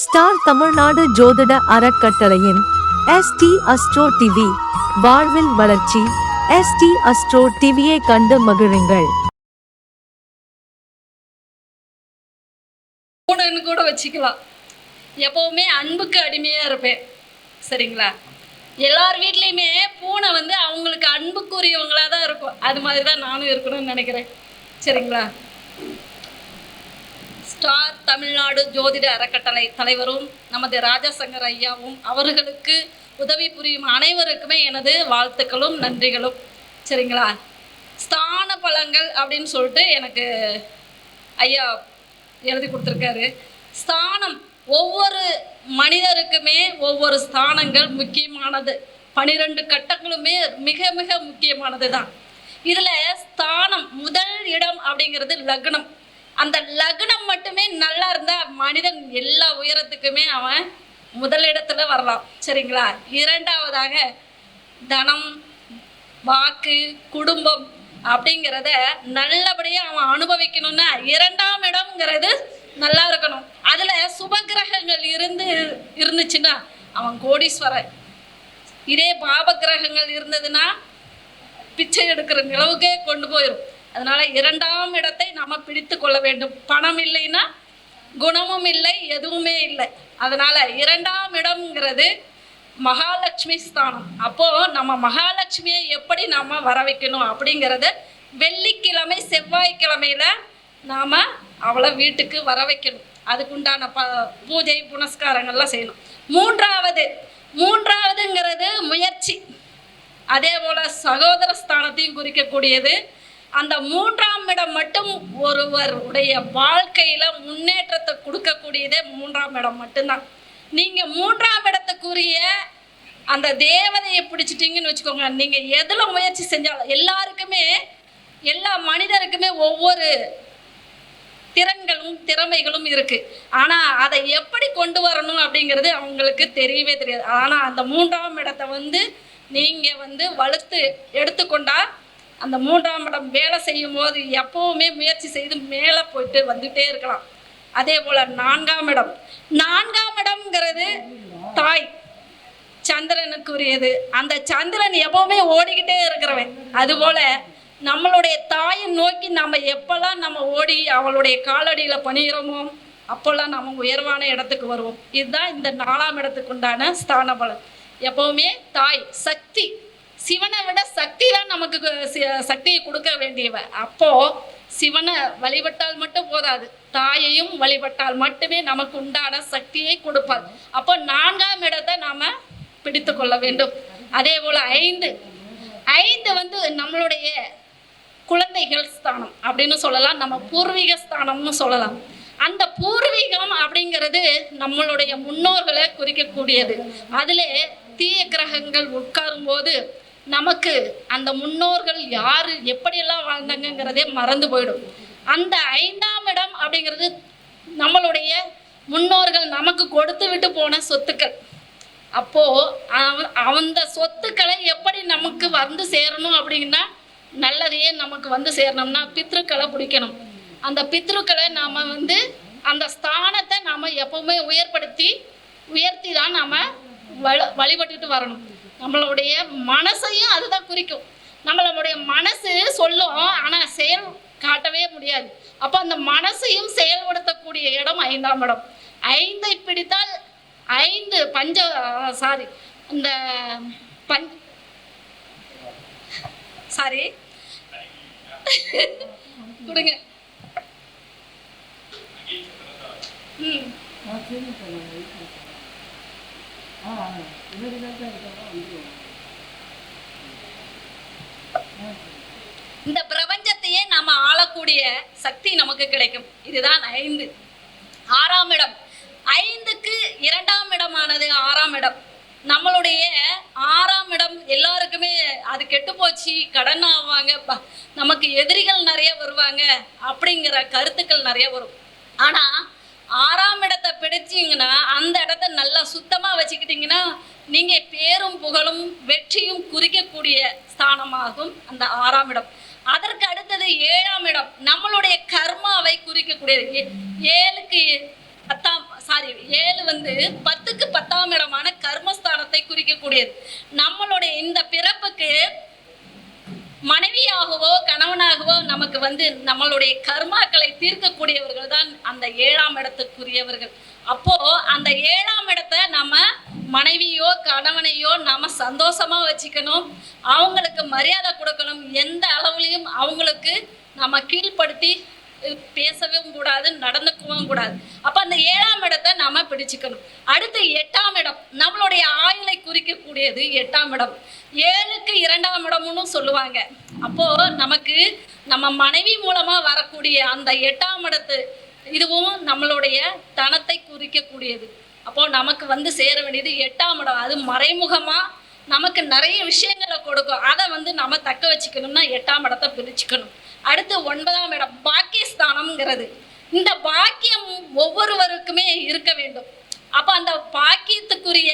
Star Tamil Nadu ஜோதிட அறக்கட்டளையின் ST astro TV வாழ்வில் வளர்ச்சி எஸ்டி அஸ்ட்ரோ டிவியை கண்டு மகிழுங்கள். பூனைன்னு கூட வச்சுக்கலாம். எப்பவுமே அன்புக்கு அடிமையாக இருப்பேன். சரிங்களா? எல்லார் வீட்லேயுமே பூனை வந்து அவங்களுக்கு அன்புக்குரியவங்களாக தான் இருக்கும். அது மாதிரி தான் நானும் இருக்கணும்னு நினைக்கிறேன். சரிங்களா? ஸ்டார் தமிழ்நாடு ஜோதிட அறக்கட்டளை தலைவரும் நமது ராஜசங்கர் ஐயாவும் அவர்களுக்கு உதவி புரியும் அனைவருக்குமே எனது வாழ்த்துக்களும் நன்றிகளும். சரிங்களா? ஸ்தான பலங்கள் அப்படின்னு சொல்லிட்டு எனக்கு ஐயா எழுதி கொடுத்துருக்காரு. ஸ்தானம் ஒவ்வொரு மனிதருக்குமே ஒவ்வொரு ஸ்தானங்கள் முக்கியமானது. பனிரெண்டு கட்டங்களுமே மிக மிக முக்கியமானது தான் இதில் ஸ்தானம் முதல் இடம் அப்படிங்கிறது லக்னம். அந்த லக்னம் மட்டுமே நல்லா இருந்தால் மனிதன் எல்லா உயரத்துக்குமே அவன் முதலிடத்துல வரலாம். சரிங்களா? இரண்டாவதாக தனம் வாக்கு குடும்பம் அப்படிங்கிறத நல்லபடியாக அவன் அனுபவிக்கணும்னா இரண்டாம் இடம்ங்கிறது நல்லா இருக்கணும். அதில் சுபகிரகங்கள் இருந்து இருந்துச்சுன்னா அவன் கோடீஸ்வரன். இதே பாப கிரகங்கள் இருந்ததுன்னா பிச்சை எடுக்கிற நிலவுக்கே கொண்டு போயிடும் அதனால இரண்டாம் இடத்தை நாம் பிடித்து கொள்ள வேண்டும். பணம் இல்லைன்னா குணமும் இல்லை எதுவுமே இல்லை. அதனால இரண்டாம் இடம்ங்கிறது மகாலட்சுமி ஸ்தானம். அப்போ நம்ம மகாலட்சுமியை எப்படி நாம வர வைக்கணும் அப்படிங்கிறத வெள்ளிக்கிழமை செவ்வாய்க்கிழமையில நாம அவளை வீட்டுக்கு வர வைக்கணும் அதுக்குண்டான ப பூஜை புனஸ்காரங்கள்லாம் செய்யணும். மூன்றாவது மூன்றாவதுங்கிறது முயற்சி. அதே போல் சகோதர ஸ்தானத்தையும் குறிக்கக்கூடியது அந்த மூன்றாம் இடம் மட்டும் ஒருவருடைய வாழ்க்கையில முன்னேற்றத்தை கொடுக்கக்கூடியதே மூன்றாம் இடம் மட்டும்தான். நீங்க மூன்றாம் இடத்துக்குரிய அந்த தேவதையை பிடிச்சிட்டிங்கன்னு வச்சுக்கோங்க. நீங்க எதுல முயற்சி செஞ்சாலும் எல்லாருக்குமே எல்லா மனிதருக்குமே ஒவ்வொரு திறன்களும் திறமைகளும் இருக்கு. ஆனா அதை எப்படி கொண்டு வரணும் அப்படிங்கிறது அவங்களுக்கு தெரியவே தெரியாது. ஆனா அந்த மூன்றாம் இடத்தை வந்து நீங்க வந்து வலுத்து எடுத்துக்கொண்டா அந்த மூன்றாம் இடம் வேலை செய்யும் போது எப்பவுமே முயற்சி செய்து மேலே போயிட்டு வந்துட்டே இருக்கலாம். அதே போல் நான்காம் இடம். நான்காம் இடம்ங்கிறது தாய். சந்திரனுக்குரியது. அந்த சந்திரன் எப்பவுமே ஓடிக்கிட்டே இருக்கிறவன். அதுபோல நம்மளுடைய தாயை நோக்கி நம்ம எப்பெல்லாம் நம்ம ஓடி அவளுடைய காலடியில் பணிகிறோமோ அப்போல்லாம் நம்ம உயர்வான இடத்துக்கு வருவோம். இதுதான் இந்த நாலாம் இடத்துக்கு உண்டான ஸ்தான பலன் எப்பவுமே தாய் சக்தி. சிவனை விட சக்தி தான் நமக்கு சக்தியை கொடுக்க வேண்டியவ. அப்போ சிவனை வழிபட்டால் மட்டும் போதாது. தாயையும் வழிபட்டால் மட்டுமே நமக்கு உண்டான சக்தியை கொடுப்பார். அப்போ நான்காம் இடத்தை நாம பிடித்து கொள்ள வேண்டும். அதே போல ஐந்து. ஐந்து வந்து நம்மளுடைய குழந்தைகள் ஸ்தானம் அப்படின்னு சொல்லலாம். நம்ம பூர்வீக ஸ்தானம்னு சொல்லலாம். அந்த பூர்வீகம் அப்படிங்கிறது நம்மளுடைய முன்னோர்களை குறிக்கக்கூடியது. அதிலே தீய கிரகங்கள் உட்காரும் போது நமக்கு அந்த முன்னோர்கள் யார் எப்படியெல்லாம் வாழ்ந்தாங்கங்கிறதே மறந்து போயிடும். அந்த ஐந்தாம் இடம் அப்படிங்கிறது நம்மளுடைய முன்னோர்கள் நமக்கு கொடுத்து விட்டு போன சொத்துக்கள். அப்போது அவ- அந்த சொத்துக்களை எப்படி நமக்கு வந்து சேரணும் அப்படின்னா நல்லதையே நமக்கு வந்து சேரணும்னா பித்ருக்களை பிடிக்கணும். அந்த பித்ருக்களை நாம் வந்து அந்த ஸ்தானத்தை நாம் எப்பவுமே உயர்படுத்தி உயர்த்தி தான் நாம் வழ வழிபட்டுட்டு வரணும். நம்மளுடைய மனசையும் அதுதான் குறிக்கும். நம்மளுடைய மனசு சொல்லும் ஆனால் செயல் காட்டவே முடியாது. அப்போ அந்த மனசையும் செயல்படுத்தக்கூடிய இடம் ஐந்தாம் இடம். ஐந்தை பிடித்தால் ஐந்து பஞ்ச சாரி இந்த பஞ் சாரி கொடுங்க. ம். இந்த பிரபஞ்சத்தையே நாம ஆளக்கூடிய சக்தி நமக்கு கிடைக்கும். இதுதான் ஐந்து. ஆறாம் இடம். ஐந்துக்கு இரண்டாம் இடமானது ஆறாம் இடம். நம்மளுடைய ஆறாம் இடம் எல்லாருக்குமே அது கெட்டு போச்சு கடன் ஆவாங்க ப- நமக்கு எதிரிகள் நிறைய வருவாங்க அப்படிங்கிற கருத்துக்கள் நிறைய வரும். ஆனா ஆறாம் இடத்தை பிடிச்சிங்கன்னா அந்த இடத்த நல்லா சுத்தமாக வச்சுக்கிட்டிங்கன்னா நீங்கள் பேரும் புகழும் வெற்றியும் குறிக்கக்கூடிய ஸ்தானமாகும் அந்த ஆறாம் இடம். அதற்கு அடுத்தது ஏழாம் இடம். நம்மளுடைய கர்மாவை குறிக்கக்கூடியது. ஏ- ஏழுக்கு பத்தாம் சாரி ஏழு வந்து பத்துக்கு பத்தாம் இடமான கர்மஸ்தானத்தை குறிக்கக்கூடியது. நம்மளுடைய இந்த பிறப்புக்கு மனைவியாகவோ கணவனாகவோ நமக்கு வந்து நம்மளுடைய கர்மாக்களை தீர்க்கக்கூடியவர்கள் தான் அந்த ஏழாம் இடத்துக்குரியவர்கள். அப்போ அந்த ஏழாம் இடத்தை நம்ம மனைவியோ கணவனையோ நம்ம சந்தோஷமா வச்சுக்கணும். அவங்களுக்கு மரியாதை கொடுக்கணும். எந்த அளவுலையும் அவங்களுக்கு நம்ம கீழ்ப்படுத்தி பேசவும் கூடாது நடந்துக்கவும் கூடாது. அப்ப அந்த ஏழாம் இடத்தை நாம பிடிச்சுக்கணும். அடுத்து எட்டாம் இடம். நம்மளுடைய குறிக்கக்கூடியது எட்டாம் இடம். ஏழுக்கு இரண்டாம் இடம்னு சொல்லுவாங்க. அப்போ நமக்கு நம்ம மனைவி மூலமா வரக்கூடிய அந்த எட்டாம் இடத்து இதுவும் நம்மளுடைய தனத்தை குறிக்கக்கூடியது. அப்போ நமக்கு வந்து சேர வேண்டியது எட்டாம் இடம். அது மறைமுகமா நமக்கு நிறைய விஷயங்களை கொடுக்கும். அதை வந்து நம்ம தக்க வச்சுக்கணும்னா எட்டாம் இடத்தை பிரிச்சுக்கணும். அடுத்து ஒன்பதாம் இடம் பாக்கியஸ்தானம்ங்கிறது. இந்த பாக்கியம் ஒவ்வொருவருக்குமே இருக்க வேண்டும். அப்போ அந்த பாக்கியத்துக்குரிய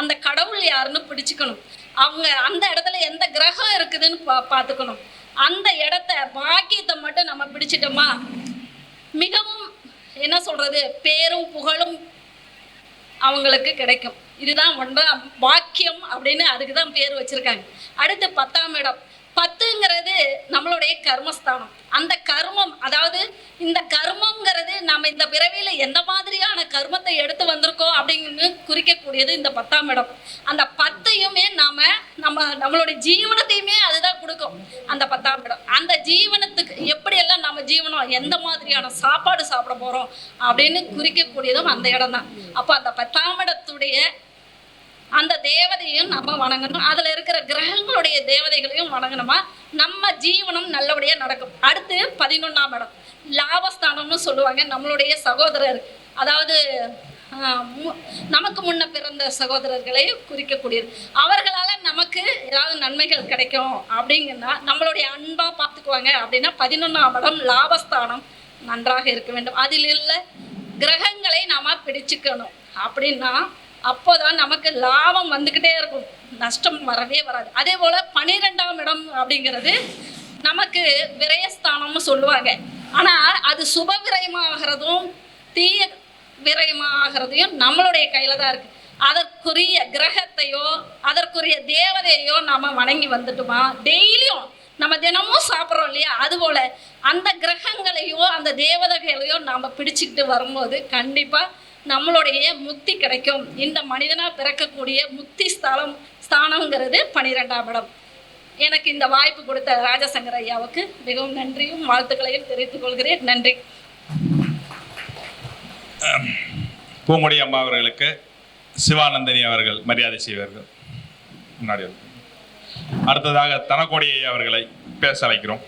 அந்த கடவுள் யாருன்னு பிடிச்சுக்கணும். அவங்க அந்த இடத்துல எந்த கிரகம் இருக்குதுன்னு பா பார்த்துக்கணும். அந்த இடத்த பாக்கியத்தை மட்டும் நம்ம பிடிச்சிட்டோமா? மிகவும் என்ன சொல்றது பேரும் புகழும் அவங்களுக்கு கிடைக்கும். இதுதான் ஒன்பதாம் பாக்கியம் அப்படின்னு அதுக்கு தான் பேர் வச்சிருக்காங்க. அடுத்து பத்தாம் இடம். பத்துங்கிறது நம்மளுடைய கர்மஸ்தானம். அந்த கர்மம் அதாவது இந்த கர்மங்கிறது நம்ம இந்த பிறவியில எந்த மாதிரியான கர்மத்தை எடுத்து வந்திருக்கோம் அப்படின்னு குறிக்கக்கூடியது இந்த பத்தாம் இடம். அந்த பத்தையுமே நாம நம்ம நம்மளுடைய ஜீவனத்தையுமே அதுதான் கொடுக்கும். அந்த பத்தாம் இடம். அந்த ஜீவனத்துக்கு எப்படியெல்லாம் நம்ம ஜீவனம் எந்த மாதிரியான சாப்பாடு சாப்பிட போறோம் அப்படின்னு குறிக்கக்கூடியதும் அந்த இடம் தான் அப்போ அந்த பத்தாம் இடத்துடைய அந்த தேவதையும் நம்ம வணங்கணும். அதில் இருக்கிற கிரகங்களுடைய தேவதைகளையும் வணங்கணுமா? நம்ம ஜீவனம் நல்லபடியாக நடக்கும். அடுத்து பதினொன்றாம் இடம். லாபஸ்தானம்னு சொல்லுவாங்க. நம்மளுடைய சகோதரர். அதாவது நமக்கு முன்ன பிறந்த சகோதரர்களை குறிக்கக்கூடியது அவர்களால் நமக்கு ஏதாவது நன்மைகள் கிடைக்கும் அப்படிங்கன்னா நம்மளுடைய அன்பாக பார்த்துக்குவாங்க அப்படின்னா பதினொன்றாம் இடம் லாபஸ்தானம் நன்றாக இருக்க வேண்டும். அதில் உள்ள கிரகங்களை நாம் பிடிச்சுக்கணும். அப்படின்னா அப்போதான் நமக்கு லாபம் வந்துக்கிட்டே இருக்கும். நஷ்டம் வரவே வராது. அதே போல பனிரெண்டாம் இடம் அப்படிங்கிறது நமக்கு விரயஸ்தானம்னு சொல்லுவாங்க. ஆனால் அது சுப விரயமாகிறதும் தீய விரயமாகிறதையும் நம்மளுடைய கையில் தான் இருக்குது அதற்குரிய கிரகத்தையோ அதற்குரிய தேவதையோ நாம் வணங்கி வந்துட்டோமா? டெய்லியும் நம்ம தினமும் சாப்பிட்றோம் இல்லையா? அதுபோல் அந்த கிரகங்களையோ அந்த தேவதைகளையோ நாம் பிடிச்சிக்கிட்டு வரும்போது கண்டிப்பாக நம்மளுடைய முக்தி கிடைக்கும். இந்த மனிதனாக பிறக்கக்கூடிய முக்தி ஸ்தலம் ஸ்தானம்ங்கிறது பனிரெண்டாம் இடம். எனக்கு இந்த வாய்ப்பு கொடுத்த ராஜசங்கர் ஐயாவுக்கு மிகவும் நன்றியும் வாழ்த்துக்களையும் தெரிவித்துக் கொள்கிறேன். நன்றி. பூங்குடி அம்மா அவர்களுக்கு சிவானந்தினி அவர்கள் மரியாதை செய்வார்கள். முன்னாடி அடுத்ததாக தனக்கோடி அவர்களை பேச அழைக்கிறோம்.